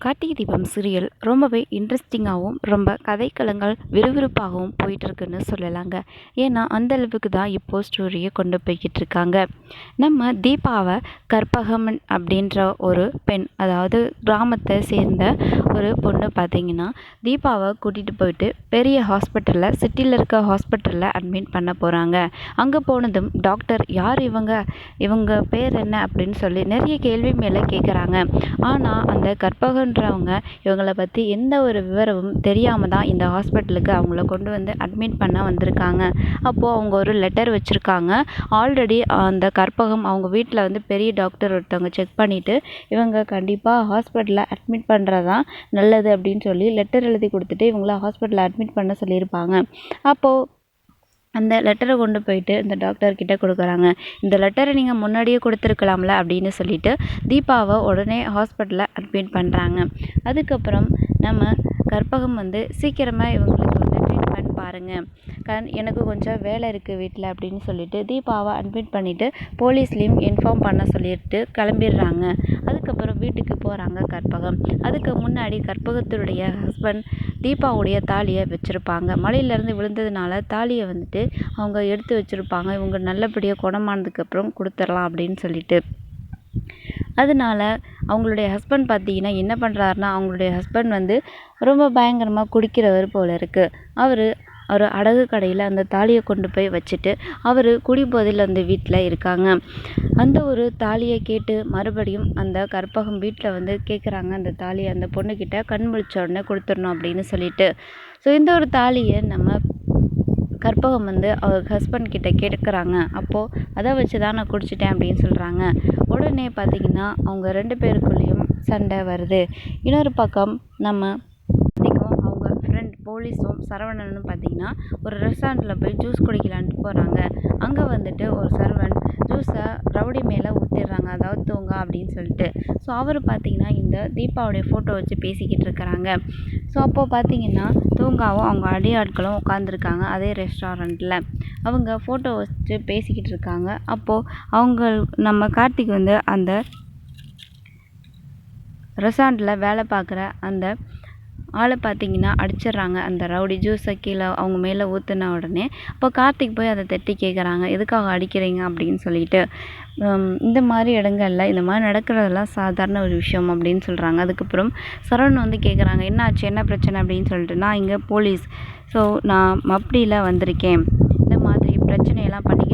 Karthigai Deepam serial ரொம்பவே இன்ட்ரெஸ்டிங்காகவும் ரொம்ப கதைக்களங்கள் விறுவிறுப்பாகவும் போயிட்டுருக்குன்னு சொல்லலாங்க. ஏன்னா அந்த அளவுக்கு தான் இப்போது ஸ்டோரியை கொண்டு போய்கிட்டு இருக்காங்க நம்ம தீபாவை கற்பகமன் அப்படின்ற ஒரு பெண் அதாவது கிராமத்தை சேர்ந்த ஒரு பொண்ணு பார்த்திங்கன்னா தீபாவை கூட்டிகிட்டு போயிட்டு பெரிய ஹாஸ்பிட்டலில் சிட்டியில் இருக்க ஹாஸ்பிட்டலில் அட்மிட் பண்ண போகிறாங்க அங்கே போனதும் டாக்டர் யார் இவங்க? இவங்க பேர் என்ன? அப்படின்னு சொல்லி நிறைய கேள்வி மேலே கேட்குறாங்க ஆனால் அந்த கற்பகன் பண்ணுறவங்க இவங்களை பற்றி எந்த ஒரு விவரமும் தெரியாமல் தான் இந்த ஹாஸ்பிட்டலுக்கு அவங்கள கொண்டு வந்து அட்மிட் பண்ண வந்திருக்காங்க. அப்போது அவங்க ஒரு லெட்டர் வச்சுருக்காங்க. ஆல்ரெடி அந்த கற்பகம் அவங்க வீட்டில் வந்து பெரிய டாக்டர் ஒருத்தவங்க செக் பண்ணிவிட்டு இவங்க கண்டிப்பாக ஹாஸ்பிட்டலில் அட்மிட் பண்ணுறது தான் நல்லது அப்படின்னு சொல்லி லெட்டர் எழுதி கொடுத்துட்டு இவங்கள ஹாஸ்பிட்டலில் அட்மிட் பண்ண சொல்லியிருப்பாங்க. அப்போது அந்த லெட்டரை கொண்டு போயிட்டு இந்த டாக்டர்கிட்ட கொடுக்குறாங்க. இந்த லெட்டரை நீங்கள் முன்னாடியே கொடுத்துருக்கலாம்ல அப்படின்னு சொல்லிட்டு தீபாவை உடனே ஹாஸ்பிட்டலில் அட்மிட் பண்ணுறாங்க அதுக்கப்புறம் நம்ம கற்பகம் வந்து சீக்கிரமாக இவங்களுக்கு பாருங்கள் கண் எனக்கு கொஞ்சம் வேலை இருக்குது வீட்டில் அப்படின்னு சொல்லிட்டு தீபாவை அட்மிட் பண்ணிவிட்டு போலீஸ்லேயும் இன்ஃபார்ம் பண்ண சொல்லிட்டு கிளம்பிடுறாங்க. அதுக்கப்புறம் வீட்டுக்கு போகிறாங்க கற்பகம். அதுக்கு முன்னாடி கற்பகத்தினுடைய ஹஸ்பண்ட் தீபாவுடைய தாலியை வச்சுருப்பாங்க. மலையிலேருந்து விழுந்ததுனால தாலியை வந்துட்டு அவங்க எடுத்து வச்சுருப்பாங்க. இவங்க நல்லபடியாக குணமானதுக்கப்புறம் கொடுத்துர்லாம் அப்படின்னு சொல்லிட்டு. அதனால அவங்களுடைய ஹஸ்பண்ட் பார்த்தீங்கன்னா என்ன பண்ணுறாருன்னா அவங்களுடைய ஹஸ்பண்ட் வந்து ரொம்ப பயங்கரமாக குடிக்கிறவர் போல் இருக்குது அவர் ஒரு அடகு கடையில் அந்த தாலியை கொண்டு போய் வச்சுட்டு அவர் குடிபோதையில் அந்த வீட்டில் இருக்காங்க. அந்த ஒரு தாலியை கேட்டு மறுபடியும் அந்த கற்பகம் வீட்டில் வந்து கேட்குறாங்க அந்த தாலியை அந்த பொண்ணுக்கிட்ட கண் முழிச்ச உடனே கொடுத்துடணும் அப்படின்னு சொல்லிட்டு. ஸோ இந்த ஒரு தாலியை நம்ம கற்பகம் வந்து அவர் ஹஸ்பண்ட் கிட்ட கேட்குறாங்க அப்போது அதை வச்சு தான் நான் குடிச்சிட்டேன் அப்படின்னு சொல்கிறாங்க உடனே பார்த்திங்கன்னா அவங்க ரெண்டு பேருக்குள்ளேயும் சண்டை வருது. இன்னொரு பக்கம் நம்ம போலீஸும் சரவணனும் பார்த்தீங்கன்னா ஒரு ரெஸ்டாரண்ட்டில் போய் ஜூஸ் குடிக்கலான்ட்டு போகிறாங்க அங்கே வந்துட்டு ஒரு சரவணன் ஜூஸை ரவுடி மேலே ஊற்றிடுறாங்க அதாவது தூங்க அப்படின்னு சொல்லிட்டு. ஸோ அவர் பார்த்தீங்கன்னா இந்த தீபாவுடைய ஃபோட்டோ வச்சு பேசிக்கிட்டு இருக்கிறாங்க. ஸோ அப்போது பார்த்தீங்கன்னா தூங்காவும் அவங்க அடியாட்களும் உட்காந்துருக்காங்க அதே ரெஸ்டாரண்ட்டில் அவங்க ஃபோட்டோ வச்சு பேசிக்கிட்டு இருக்காங்க. அப்போது அவங்க நம்ம கார்த்திக் வந்து அந்த ரெசார்ட்டில் வேலை பார்க்குற அந்த ஆளை பார்த்தீங்கன்னா அடிச்சிடுறாங்க. அந்த ரவுடி ஜூஸை கீழே அவங்க மேலே ஊற்றின உடனே அப்போ கார்த்திக் போய் அதை தட்டி கேட்குறாங்க எதுக்காக அடிக்கிறீங்க? அப்படின்னு சொல்லிட்டு. இந்த மாதிரி இடங்கள்ல இந்த மாதிரி நடக்கிறதெல்லாம் சாதாரண ஒரு விஷயம் அப்படின்னு சொல்கிறாங்க அதுக்கப்புறம் சரவணன் வந்து கேட்குறாங்க என்னாச்சு? என்ன பிரச்சனை? அப்படின்னு சொல்லிட்டு நான் இங்கே போலீஸ். ஸோ நான் மப்டியில் வந்திருக்கேன். இந்த மாதிரி பிரச்சனையெல்லாம் பண்ணி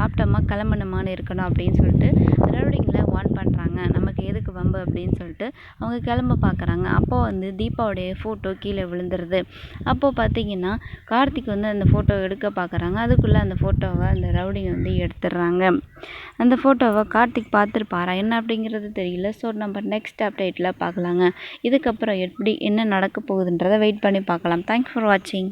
சாப்பிட்டோமா கிளம்பணுமான்னு இருக்கணும் அப்படின்னு சொல்லிட்டு ரவுடிங்கில் வார்ன் பண்ணுறாங்க நமக்கு எதுக்கு வம்பு அப்படின்னு சொல்லிட்டு அவங்க கிளம்ப பார்க்குறாங்க. அப்போது வந்து தீபாவுடைய ஃபோட்டோ கீழே விழுந்துருது. அப்போது பார்த்தீங்கன்னா கார்த்திக் வந்து அந்த ஃபோட்டோ எடுக்க பார்க்குறாங்க. அதுக்குள்ளே அந்த ஃபோட்டோவை அந்த ரவுடிங்க வந்து எடுத்துடுறாங்க. அந்த ஃபோட்டோவை கார்த்திக் பார்த்துருப்பாரா? என்ன அப்படிங்கிறது தெரியல. ஸோ நம்ம நெக்ஸ்ட் அப்டேட்டில் பார்க்கலாங்க. இதுக்கப்புறம் எப்படி என்ன நடக்க போகுதுன்றதை வெயிட் பண்ணி பார்க்கலாம். தேங்க்ஸ் ஃபார் வாட்சிங்